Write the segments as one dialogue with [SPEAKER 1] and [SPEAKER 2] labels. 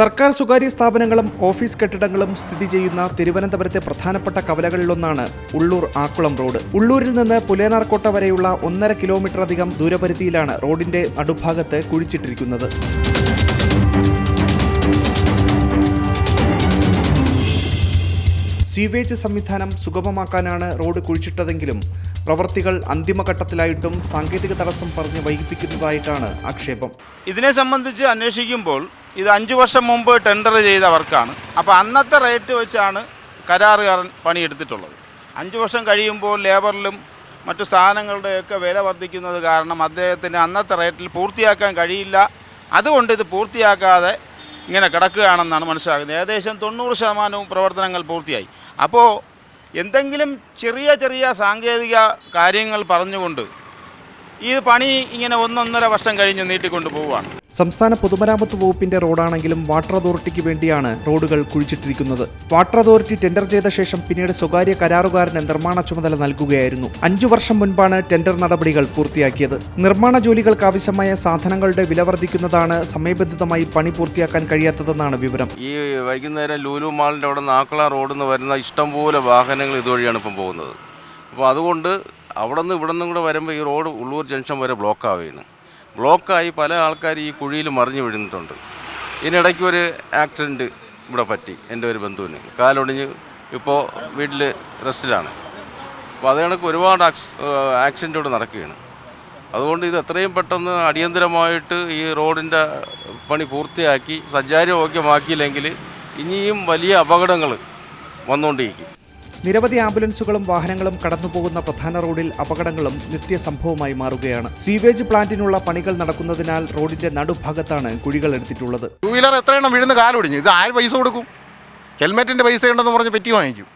[SPEAKER 1] സർക്കാർ സ്വകാര്യ സ്ഥാപനങ്ങളും ഓഫീസ് കെട്ടിടങ്ങളും സ്ഥിതി ചെയ്യുന്ന തിരുവനന്തപുരത്തെ പ്രധാനപ്പെട്ട കവലകളിലൊന്നാണ് ഉള്ളൂർ ആക്കുളം റോഡ്. ഉള്ളൂരിൽ നിന്ന് പുലേനാർക്കോട്ട വരെയുള്ള ഒന്നര കിലോമീറ്റർ അധികം ദൂരപരിധിയിലാണ് റോഡിന്റെ നടുഭാഗത്ത് കുഴിച്ചിട്ടിരിക്കുന്നത്. സ്വീവേജ് സംവിധാനം സുഗമമാക്കാനാണ് റോഡ് കുഴിച്ചിട്ടതെങ്കിലും പ്രവർത്തികൾ അന്തിമഘട്ടത്തിലായിട്ടും സാങ്കേതിക തടസ്സം പറഞ്ഞ് വൈകിപ്പിക്കുന്നതായിട്ടാണ് ആക്ഷേപം.
[SPEAKER 2] ഇതിനെ സംബന്ധിച്ച് അന്വേഷിക്കുമ്പോൾ ഇത് അഞ്ച് വർഷം മുമ്പ് ടെൻഡർ ചെയ്ത വർക്കാണ്. അപ്പോൾ അന്നത്തെ റേറ്റ് വെച്ചാണ് കരാറുകാരൻ പണിയെടുത്തിട്ടുള്ളത്. അഞ്ച് വർഷം കഴിയുമ്പോൾ ലേബറിലും മറ്റു സാധനങ്ങളുടെയൊക്കെ വില വർദ്ധിക്കുന്നത് കാരണം അദ്ദേഹത്തിന് അന്നത്തെ റേറ്റിൽ പൂർത്തിയാക്കാൻ കഴിയില്ല. അതുകൊണ്ട് ഇത് പൂർത്തിയാക്കാതെ ഇങ്ങനെ കിടക്കുകയാണെന്നാണ് മനസ്സിലാക്കുന്നത് ഏകദേശം തൊണ്ണൂറ് ശതമാനവും പ്രവർത്തനങ്ങൾ പൂർത്തിയായി. അപ്പോൾ എന്തെങ്കിലും ചെറിയ ചെറിയ സാങ്കേതിക കാര്യങ്ങൾ പറഞ്ഞുകൊണ്ട് ഈ പണി ഇങ്ങനെ ഒന്നൊന്നര വർഷം കഴിഞ്ഞ് നീട്ടിക്കൊണ്ട് പോവുകയാണ്.
[SPEAKER 1] സംസ്ഥാന പൊതുമരാമത്ത് വകുപ്പിന്റെ റോഡാണെങ്കിലും വാട്ടർ അതോറിറ്റിക്ക് വേണ്ടിയാണ് റോഡുകൾ കുഴിച്ചിട്ടിരിക്കുന്നത്. വാട്ടർ അതോറിറ്റി ടെൻഡർ ചെയ്ത ശേഷം പിന്നീട് സ്വകാര്യ കരാറുകാരന് നിർമ്മാണ ചുമതല നൽകുകയായിരുന്നു. അഞ്ചു വർഷം മുൻപാണ് ടെൻഡർ നടപടികൾ പൂർത്തിയാക്കിയത്. നിർമ്മാണ ജോലികൾക്ക് ആവശ്യമായ സാധനങ്ങളുടെ വില വർദ്ധിക്കുന്നതാണ് സമയബന്ധിതമായി പണി പൂർത്തിയാക്കാൻ കഴിയാത്തതെന്നാണ് വിവരം.
[SPEAKER 3] ഈ വൈകുന്നേരം ലൂലു മാളിന്റെ അവിടെ നാക്കള റോഡിൽ നിന്ന് വരുന്ന ഇഷ്ടംപോലെ വാഹനങ്ങൾ ഇതുവഴിയാണ് ഇപ്പം പോകുന്നത്. അപ്പോൾ അതുകൊണ്ട് അവിടെ നിന്ന് ഇവിടെ നിന്നും കൂടെ വരുമ്പോൾ ഈ റോഡ് ഉള്ളൂർ ജംഗ്ഷൻ വരെ ബ്ലോക്ക് ആവുകയാണ്. ബ്ലോക്കായി പല ആൾക്കാർ ഈ കുഴിയിൽ മറിഞ്ഞു വീഴുന്നിട്ടുണ്ട്. ഇതിനിടയ്ക്ക് ഒരു ആക്സിഡന്റ് ഇവിടെ പറ്റി എന്റെ ഒരു ബന്ധുവിന്. കാലൊടിഞ്ഞ് ഇപ്പോൾ വീട്ടിൽ റെസ്റ്റിലാണ്. അപ്പോൾ അത് കണക്ക് ഒരുപാട് ആക്സ് ആക്സിഡന്റ് ഇവിടെ നടക്കുകയാണ്. അതുകൊണ്ട് ഇത് എത്രയും പെട്ടെന്ന് അടിയന്തരമായിട്ട് ഈ റോഡിന്റെ പണി പൂർത്തിയാക്കി സഞ്ചാരയോഗ്യമാക്കിയില്ലെങ്കിൽ ഇനിയും വലിയ അപകടങ്ങൾ വന്നുകൊണ്ടിരിക്കും.
[SPEAKER 1] നിരവധി ആംബുലൻസുകളും വാഹനങ്ങളും കടന്നുപോകുന്ന പ്രധാന റോഡിൽ അപകടങ്ങളും നിത്യസംഭവമായി മാറുകയാണ്. സ്വീവേജ് പ്ലാന്റിനുള്ള പണികൾ നടക്കുന്നതിനാൽ റോഡിന്റെ നടുഭാഗത്താണ് കുഴികൾ എടുത്തിട്ടുള്ളത്.
[SPEAKER 4] ടൂ വീലർ എത്രയെണ്ണം വീഴുന്ന? കാലൊടിഞ്ഞു. ഇത് ആര് പൈസ കൊടുക്കും? ഹെൽമെറ്റിന്റെ പൈസ ഉണ്ടെന്ന് പറഞ്ഞ് പെറ്റി വാങ്ങിക്കും.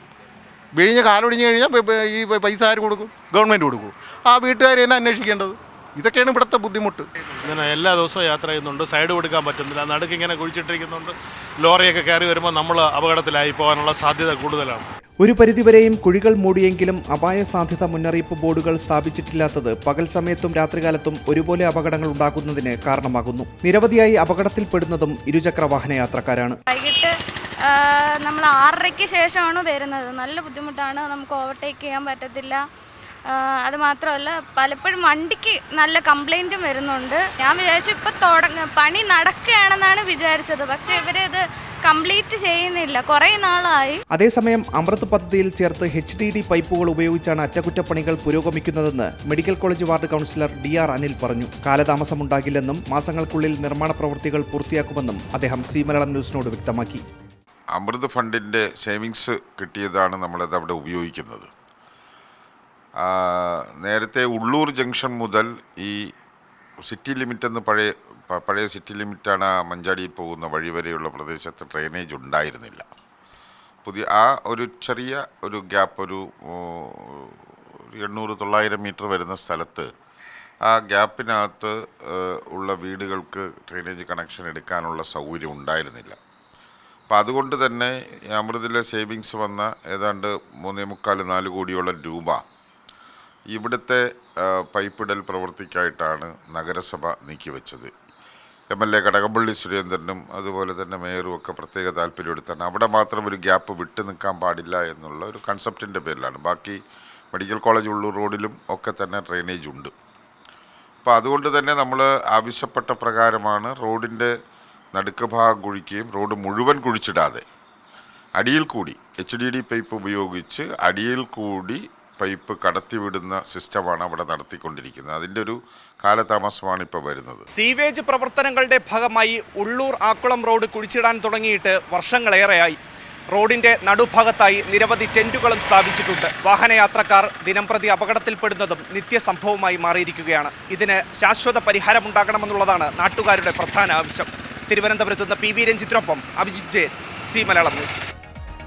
[SPEAKER 4] വീഴിഞ്ഞ കാലൊടിഞ്ഞ് കഴിഞ്ഞാൽ ഈ പൈസ ആര് കൊടുക്കും? ഗവൺമെന്റ് കൊടുക്കും. ആ വീട്ടുകാർ തന്നെ അന്വേഷിക്കേണ്ടത്? ഇതൊക്കെയാണ് ഇവിടുത്തെ ബുദ്ധിമുട്ട്.
[SPEAKER 5] ഇങ്ങനെ എല്ലാ ദിവസവും യാത്ര ചെയ്യുന്നുണ്ട്. സൈഡ് കൊടുക്കാൻ പറ്റുന്നില്ല. നടുക്ക് ഇങ്ങനെ കുഴിച്ചിട്ടിരിക്കുന്നുണ്ട്. ലോറിയൊക്കെ കയറി വരുമ്പോൾ നമ്മൾ അപകടത്തിലായി പോകാനുള്ള സാധ്യത കൂടുതലാണ്.
[SPEAKER 1] ഒരു പരിധിവരെയും കുഴികൾ മൂടിയെങ്കിലും അപായ സാധ്യത മുന്നറിയിപ്പ് ബോർഡുകൾ സ്ഥാപിച്ചിട്ടില്ലാത്തത് പകൽ സമയത്തും രാത്രികാലത്തും ഒരുപോലെ അപകടങ്ങൾ ഉണ്ടാകുന്നതിന് കാരണമാകുന്നു. നിരവധിയായി അപകടത്തിൽപ്പെടുന്നതും ഇരുചക്ര വാഹന യാത്രക്കാരാണ്.
[SPEAKER 6] വൈകിട്ട് നമ്മൾ ആറരയ്ക്ക് ശേഷമാണ് വരുന്നത്. നല്ല ബുദ്ധിമുട്ടാണ്. നമുക്ക് ഓവർടേക്ക് ചെയ്യാൻ പറ്റത്തില്ല. അത് മാത്രമല്ല പലപ്പോഴും വണ്ടിക്ക് നല്ല കംപ്ലൈന്റും വരുന്നുണ്ട്. ഞാൻ വിചാരിച്ചു ഇപ്പോൾ തുടങ്ങ പണി നടക്കുകയാണെന്നാണ് വിചാരിച്ചത്. പക്ഷേ ഇവരിത് കംപ്ലീറ്റ് ചെയ്യുന്നില്ല. കുറേ നാളായി.
[SPEAKER 1] അതേസമയം അമൃത് പദ്ധതിയിൽ ചേർത്ത് എച്ച് ഡി ഡി പൈപ്പുകൾ ഉപയോഗിച്ചാണ് അറ്റകുറ്റപ്പണികൾ പുരോഗമിക്കുന്നതെന്ന് medical college ward councillor D R Anil പറഞ്ഞു. കാലതാമസമുണ്ടാകില്ലെന്നും മാസങ്ങൾക്കുള്ളിൽ നിർമ്മാണ പ്രവൃത്തികൾ പൂർത്തിയാക്കുമെന്നും അദ്ദേഹം സി മലയാളം ന്യൂസിനോട് വ്യക്തമാക്കി.
[SPEAKER 7] അമൃത് ഫണ്ടിന്റെ സേവിങ്സ് കിട്ടിയതാണ് നമ്മളത് അവിടെ ഉപയോഗിക്കുന്നത്. നേരത്തെ ഉള്ളൂർ ജംഗ്ഷൻ മുതൽ ഈ സിറ്റി ലിമിറ്റ് എന്ന് പഴയ പഴയ സിറ്റി ലിമിറ്റാണ് മഞ്ചാടിയിൽ പോകുന്ന വഴി വരെയുള്ള പ്രദേശത്ത് ഡ്രെയിനേജ് ഉണ്ടായിരുന്നില്ല. പുതിയ ആ ഒരു ചെറിയ ഒരു ഗ്യാപ്പ് ഒരു എണ്ണൂറ് തൊള്ളായിരം മീറ്റർ വരുന്ന സ്ഥലത്ത് ആ ഗ്യാപ്പിനകത്ത് ഉള്ള വീടുകൾക്ക് ഡ്രെയിനേജ് കണക്ഷൻ എടുക്കാനുള്ള സൗകര്യം ഉണ്ടായിരുന്നില്ല. അപ്പം അതുകൊണ്ട് തന്നെ അമൃതിലെ സേവിങ്സ് വന്ന ഏതാണ്ട് മൂന്നേ മുക്കാൽ നാല് കോടിയോളം രൂപ ഇവിടുത്തെ പൈപ്പിടൽ പ്രവൃത്തിക്കായിട്ടാണ് നഗരസഭ നീക്കിവെച്ചത്. എം എൽ എ കടകംപള്ളി സുരേന്ദ്രനും അതുപോലെ തന്നെ മേയറും ഒക്കെ പ്രത്യേക താല്പര്യമെടുത്താണ് അവിടെ മാത്രം ഒരു ഗ്യാപ്പ് വിട്ടു നിൽക്കാൻ പാടില്ല എന്നുള്ള ഒരു കൺസെപ്റ്റിന്റെ പേരിലാണ്. ബാക്കി മെഡിക്കൽ കോളേജ് ഉള്ളൂർ റോഡിലും ഒക്കെ തന്നെ ഡ്രെയിനേജ് ഉണ്ട്. അപ്പോൾ അതുകൊണ്ട് തന്നെ നമ്മൾ ആവശ്യപ്പെട്ട പ്രകാരമാണ് റോഡിന്റെ നടുക്ക് ഭാഗം കുഴിക്കുകയും റോഡ് മുഴുവൻ കുഴിച്ചിടാതെ അടിയിൽ കൂടി എച്ച് ഡി ഡി പൈപ്പ് ഉപയോഗിച്ച് അടിയിൽ കൂടി പൈപ്പ് കടത്തിവിടുന്ന സിസ്റ്റമാണ് അവിടെ നടത്തിക്കൊണ്ടിരിക്കുന്നത്. അതിന്റെ ഒരു കാലതാമസമാണ് ഇപ്പോൾ വരുന്നത്.
[SPEAKER 1] സീവേജ് പ്രവർത്തനങ്ങളുടെ ഭാഗമായി ഉള്ളൂർ ആക്കുളം റോഡ് കുഴിച്ചിടാൻ തുടങ്ങിയിട്ട് വർഷങ്ങളേറെയായി. റോഡിന്റെ നടുഭാഗത്തായി നിരവധി ടെന്റുകളും സ്ഥാപിച്ചിട്ടുണ്ട്. വാഹനയാത്രക്കാർ ദിനംപ്രതി അപകടത്തിൽപ്പെടുന്നതും നിത്യസംഭവമായി മാറിയിരിക്കുകയാണ്. ഇതിന് ശാശ്വത പരിഹാരമുണ്ടാകണമെന്നുള്ളതാണ് നാട്ടുകാരുടെ പ്രധാന ആവശ്യം. തിരുവനന്തപുരത്ത് നിന്ന് പി വി രഞ്ജിത്തിനൊപ്പം അഭിജിത് ജയൻ സി മലയാളം ന്യൂസ്.